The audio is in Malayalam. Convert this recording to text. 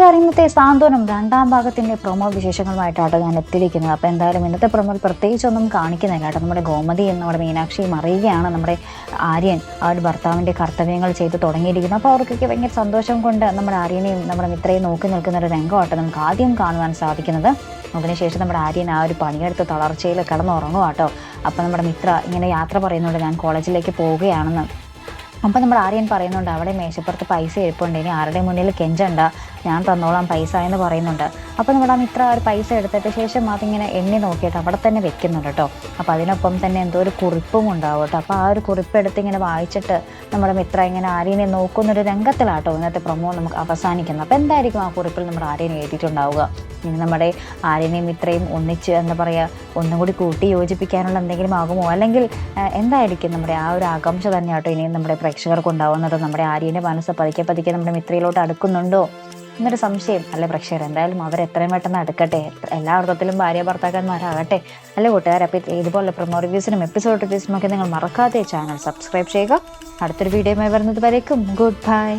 നമസ്കാരം ഇന്നത്തെ സാന്ത്വനം രണ്ടാം ഭാഗത്തിന്റെ പ്രൊമോ വിശേഷങ്ങളുമായിട്ടാണ് ഞാൻ എത്തിയിരിക്കുന്നത്. അപ്പോൾ എന്തായാലും ഇന്നത്തെ പ്രൊമോയിൽ പ്രത്യേകിച്ചൊന്നും കാണിക്കുന്നില്ല കേട്ടോ. നമ്മുടെ ഗോമതി എന്ന് നമ്മുടെ മീനാക്ഷിയും അറിയുകയാണ് നമ്മുടെ ആര്യൻ ആ ഒരു ഭർത്താവിന്റെ കർത്തവ്യങ്ങൾ ചെയ്ത് തുടങ്ങിയിരിക്കുന്നത് അപ്പോൾ അവർക്കൊക്കെ ഭയങ്കര സന്തോഷം കൊണ്ട് നമ്മുടെ ആര്യനെയും നമ്മുടെ മിത്രയും നോക്കി നിൽക്കുന്ന ഒരു രംഗമായിട്ട് നമുക്ക് ആദ്യം കാണുവാൻ സാധിക്കുന്നത്. അതിനുശേഷം നമ്മുടെ ആര്യൻ ആ ഒരു പണിയെടുത്ത് തളർച്ചയിൽ കിടന്നുറങ്ങുക കേട്ടോ അപ്പോൾ നമ്മുടെ മിത്ര ഇങ്ങനെ യാത്ര പറയുന്നുണ്ട് ഞാൻ കോളേജിലേക്ക് പോവുകയാണെന്ന്. അപ്പം നമ്മുടെ ആര്യൻ പറയുന്നുണ്ട് അവിടെ മേശപ്പുറത്ത് പൈസ ഇരിപ്പുണ്ട്. ഇനി ആരുടെ മുന്നിൽ കെഞ്ചണ്ട? ഞാൻ തന്നോളാം പൈസ എന്ന് പറയുന്നുണ്ട്. അപ്പോൾ നമ്മുടെ മിത്ര ഒരു പൈസ എടുത്തിട്ട് ശേഷം അതിങ്ങനെ എണ്ണി നോക്കിയിട്ട് അവിടെ തന്നെ വെക്കുന്നുണ്ട് കേട്ടോ. അപ്പോൾ അതിനൊപ്പം തന്നെ എന്തോ ഒരു കുറിപ്പും ഉണ്ടാവും കേട്ടോ. അപ്പോൾ ആ ഒരു കുറിപ്പ് എടുത്ത് ഇങ്ങനെ വായിച്ചിട്ട് നമ്മുടെ മിത്ര ഇങ്ങനെ ആര്യനെ നോക്കുന്നൊരു രംഗത്തിലാട്ടോ ഇന്നത്തെ പ്രൊമോ നമുക്ക് അവസാനിക്കുന്നത്. അപ്പോൾ എന്തായിരിക്കും ആ കുറിപ്പിൽ നമ്മുടെ ആര്യനെ എഴുതിയിട്ടുണ്ടാവുക? ഇനി നമ്മുടെ ആര്യനെയും മിത്രയും ഒന്നിച്ച് എന്താ പറയുക ഒന്നും കൂടി കൂട്ടി യോജിപ്പിക്കാനുള്ള എന്തെങ്കിലും ആകുമോ? അല്ലെങ്കിൽ എന്തായിരിക്കും നമ്മുടെ ആ ഒരു ആകാംക്ഷ തന്നെയാട്ടോ ഇനിയും നമ്മുടെ പ്രേക്ഷകർക്ക് ഉണ്ടാവുന്നത് നമ്മുടെ ആര്യന്റെ മനസ്സ് പതുക്കെ പതുക്കെ നമ്മുടെ മിത്രയിലോട്ട് അടുക്കുന്നുണ്ടോ? എന്നൊരു സംശയം. അല്ലെ പ്രേക്ഷകർ എന്തായാലും അവർ എത്രയും പെട്ടെന്ന് അടുക്കട്ടെ. എല്ലാ അർത്ഥത്തിലും ഭാര്യ ഭർത്താക്കന്മാരാകട്ടെ. അല്ലെ കൂട്ടുകാർ അപ്പോൾ ഇതുപോലെ പ്രൊമോ റിവ്യൂസിനും എപ്പിസോഡ് റിവ്യൂസിനും ഒക്കെ നിങ്ങൾ മറക്കാതെ ചാനൽ സബ്സ്ക്രൈബ് ചെയ്യുക. അടുത്തൊരു വീഡിയോയുമായി വരുന്നത് വരേക്കും. Good bye